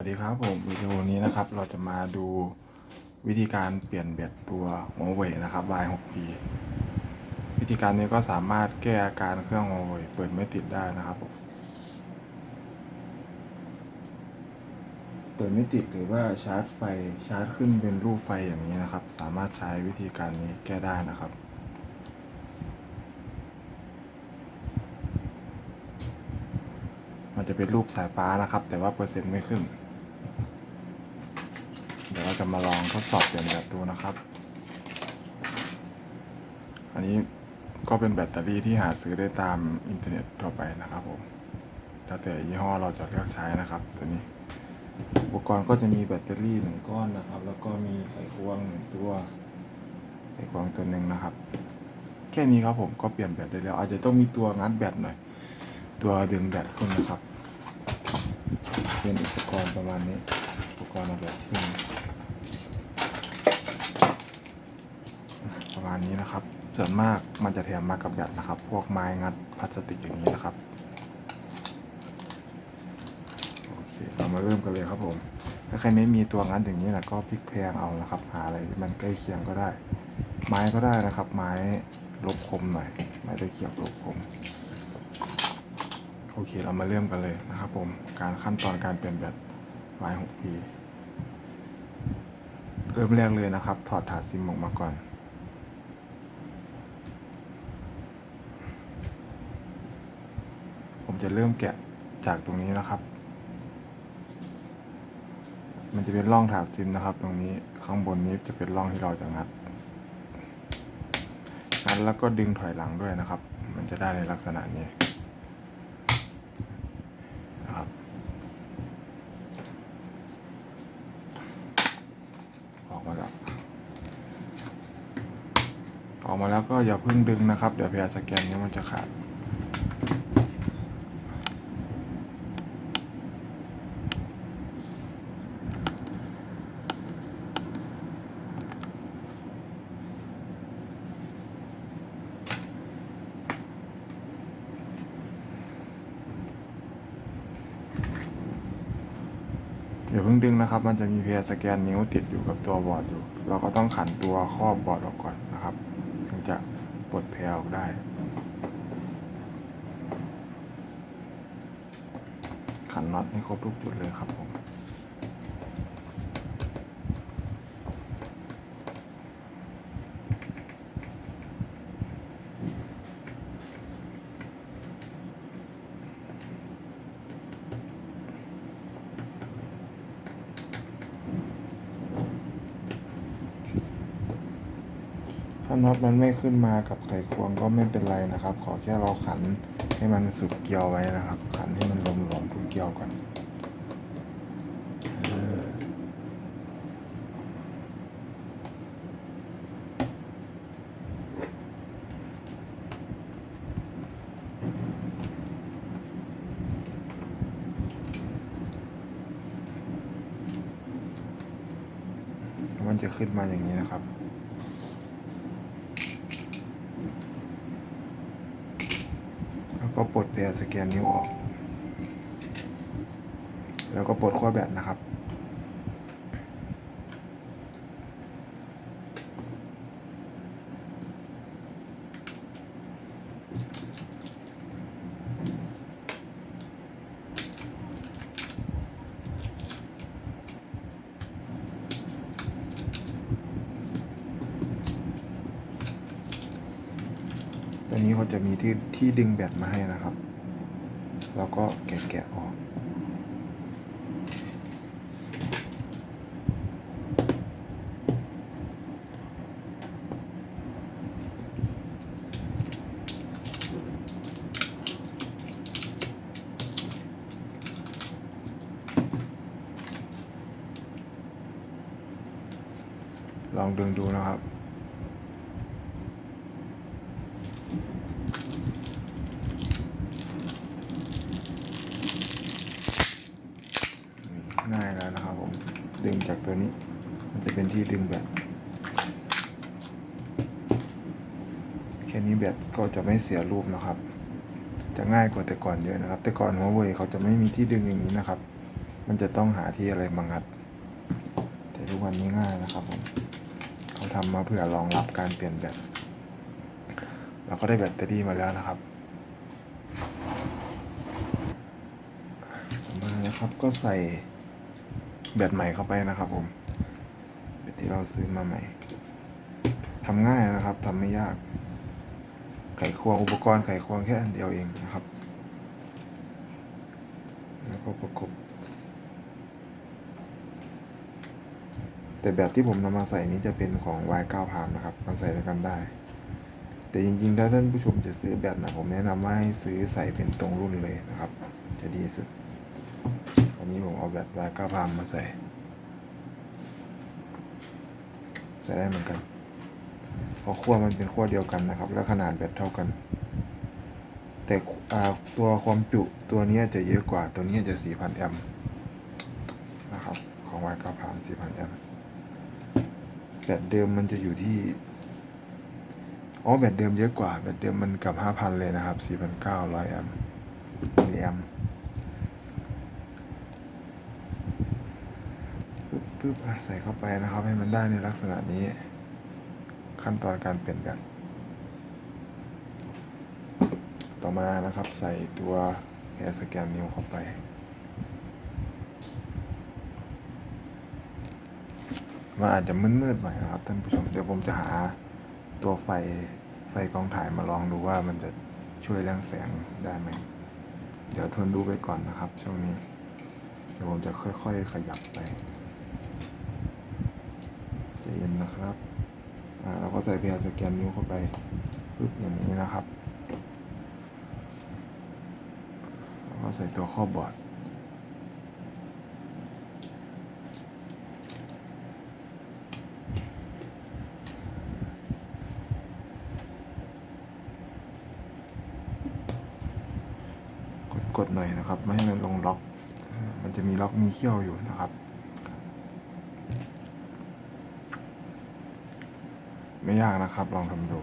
สวัสดีครับผมวิดีโอนี้นะครับเราจะมาดูวิธีการเปลี่ยนแบตตัวหัวเว่ยนะครับ Y6P วิธีการนี้ก็สามารถแก้อาการเครื่องหัวเว่ยเปิดไม่ติดได้นะครับผมเปิดไม่ติดหรือว่าชาร์จไฟชาร์จขึ้นเป็นรูปไฟอย่างนี้นะครับ สามารถใช้วิธีการนี้แก้ได้นะครับมันจะเป็นรูปสายฟ้านะครับ แต่ว่าเปอร์เซ็นต์ไม่ขึ้น เราจะมาลองทดสอบเปลี่ยนแบตดูนะครับ อันนี้ก็เป็นแบตเตอรี่ที่หาซื้อได้ตามอินเทอร์เน็ตทั่วไปนะครับผมแล้วแต่ยี่ห้อเราจะเลือกใช้นะครับ ตัวนี้ อุปกรณ์ก็จะมีแบตเตอรี่หนึ่งก้อนนะครับ แล้วก็มีไขควงหนึ่งตัว ไขควงตัวหนึ่งนะครับ แค่นี้ครับผมก็เปลี่ยนแบตได้แล้ว อาจจะต้องมีตัวงัดแบตหน่อย ตัวดึงแบตขึ้นนะครับ เป็นอุปกรณ์ประมาณนี้อุปกรณ์แบตขึ้ ประมาณนี้นะครับ ส่วนมากมันจะแถมมากับแบตนะครับ พวกไม้งัดพลาสติกอย่างนี้นะครับโอเคเรามาเริ่มกันเลยครับผม ถ้าใครไม่มีตัวงัดอย่างนี้นะก็พลิกแพงเอานะครับ หาอะไรที่มันใกล้เคียงก็ได้ ไม้ก็ได้นะครับ ไม้ลบคมหน่อยไม้ตะเกียบลบคมโอเค เรามาเริ่มกันเลยนะครับผม การขั้นตอนการเปลี่ยนแบต Y6P เริ่มแรกเลยนะครับ ถอดถาดซิมออกมาก่อน ผมจะเริ่มแกะจากตรงนี้นะครับ มันจะเป็นร่องถาดซิมนะครับ ตรงนี้ข้างบนนี้จะเป็นร่องที่เราจะงัดงัดแล้วก็ดึงถอยหลังด้วยนะครับ มันจะได้ในลักษณะนี้ นะครับ ออกมาแล้ว อกมาแล้วก็อย่าเพิ่งดึงนะครับ เดี๋ยวพยาสแกนนี้มันจะขาดอย่าเพิ่งดึงนะครับ มันจะมีเพยสแกนนิ้วติดอยู่กับตัวบอร์ดอยู่ เราก็ต้องขันตัวครอบบอร์ดออกก่อน จะปลดแพรออกได้ ขันน็อตให้ครบทุกจุดเลยครับผม ถ้าน็อตมันไม่ขึ้นมากับไขควงก็ไม่เป็นไรนะครับ ขอแค่เราขันให้มันสุดเกลียวไว้นะครับ ขันให้มันหลวมๆทุกเกลียวก่อนมันจะขึ้นมาอย่างนี้นะครับ แล้ว ก็ปลดแปรสแกนนิ้วออก แล้วก็ปลดขั้วแบตนะครับ ตัวนี้เขาจะมีที่ที่ดึงแบตมาให้นะครับ แล้วก็แกะแกะออก ลองดึงดูนะครับ ง่ายแล้วนะครับผมดึงจากตัวนี้ มันจะเป็นที่ดึงแบตแค่นี้แบตก็จะไม่เสียรูปนะครับ จะง่ายกว่าแต่ก่อนเยอะนะครับ แต่ก่อนหัวเว่ยเขาจะไม่มีที่ดึงอย่างนี้นะครับ มันจะต้องหาที่อะไรมางัด แต่ทุกวันนี้ง่ายนะครับผมเขาทำมาเพื่อรองรับการเปลี่ยนแบตเราก็ได้แบตเตอรี่มาแล้วนะครับต่อมานะครับก็ใส่ แบตใหม่เข้าไปนะครับผมแบตที่เราซื้อมาใหม่ทำง่ายนะครับทำไม่ยาก ไขควงอุปกรณ์ไขควงแค่อันเดียวเองนะครับ แล้วก็ประกบ แต่แบบที่ผมนำมาใส่นี้จะเป็นของ Y9 พามนะครับมันใส่ด้วยกันได้ แต่จริงๆ ถ้าท่านผู้ชมจะซื้อแบบนะผมแนะนำว่าให้ซื้อใส่เป็นตรงรุ่นเลยนะครับ จะดีสุด อันนี้ผมเอาแบบ Y9 พามมาใส่ ใส่ได้เหมือนกันเพราะขั้วมันเป็นขั้วเดียวกันนะครับ และขนาดแบตเท่ากัน แต่ตัวความจุตัวนี้จะเยอะกว่า ตัวนี้จะ 4,000 แอมป์นะครับ ของ Y9 พาม 4,000 แอมป์แบตเดิมมันจะอยู่ที่อ๋อแบตเดิมเยอะกว่า แบตเดิมมันกับ 5,000 เลยนะครับ 4,900 แอมป์มิลลิแอมป์ปึ๊ บปึ๊บใส่เข้าไปนะครับ ให้มันได้ในลักษณะนี้ ขั้นตอนการเปลี่ยนแบตต่อมานะครับใส่ตัวแคสแกนนิ้วเข้าไปมันอาจจะมืดๆหน่อยนะครับท่านผู้ชมเดี๋ยวผมจะหาตัวไฟไฟกองถ่ายมาลองดูว่ามันจะช่วยเรื่องแสงได้ไหม เดี๋ยวทนดูไปก่อนนะครับ ช่วงนี้ เดี๋ยวผมจะค่อยๆขยับไป ใจะเย็นนะครับ อ่าเราก็ใส่เพร์สแกนนิ้วเข้าไปปึ๊บอย่างนี้นะครับแล้วก็ใส่ตัวข้อบอร์ดกดหน่อยนะครับ ไม่ให้มันลงล็อกอ่ามันจะมีล็อกมีเขี้ยวอยู่นะครับ ไม่ยากนะครับ ลองทำดู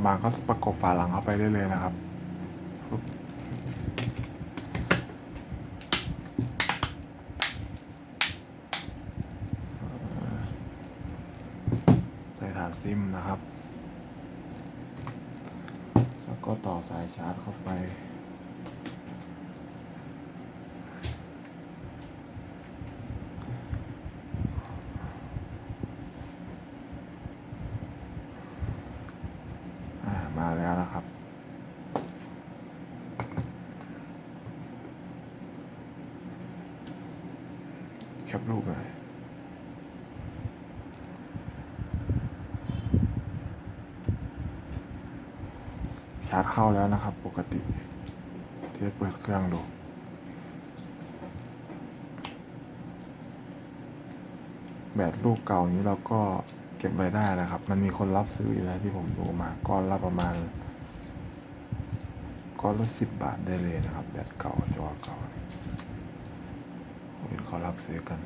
ต่อมาก็ประกบฝาหลังเข้าไปได้เลยนะครับใส่ฐานซิมนะครับ แล้วก็ต่อสายชาร์จเข้าไป อ่า มาแล้วนะครับ แคปรูปเลยชาร์จเข้าแล้วนะครับ ปกติเทสเปิดเครื่องดูแบตลูกเก่านี้เราก็ เก็บไว้ได้นะครับ มันมีคนรับซื้ออยู่แล้วที่ผมดูมาก้อนละประมาณก้อนละสิบบาทได้เลยนะครับแบตเก่าจอเก่าเห็นเขารับซื้อกัน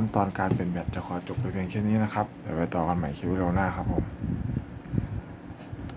ขั้นตอนการเป็นแบตจะขอจบไปเพียงแค่นี้นะครับเดี๋ยวไปต่อกันใหม่คลิปวิดีโอหน้าครับผม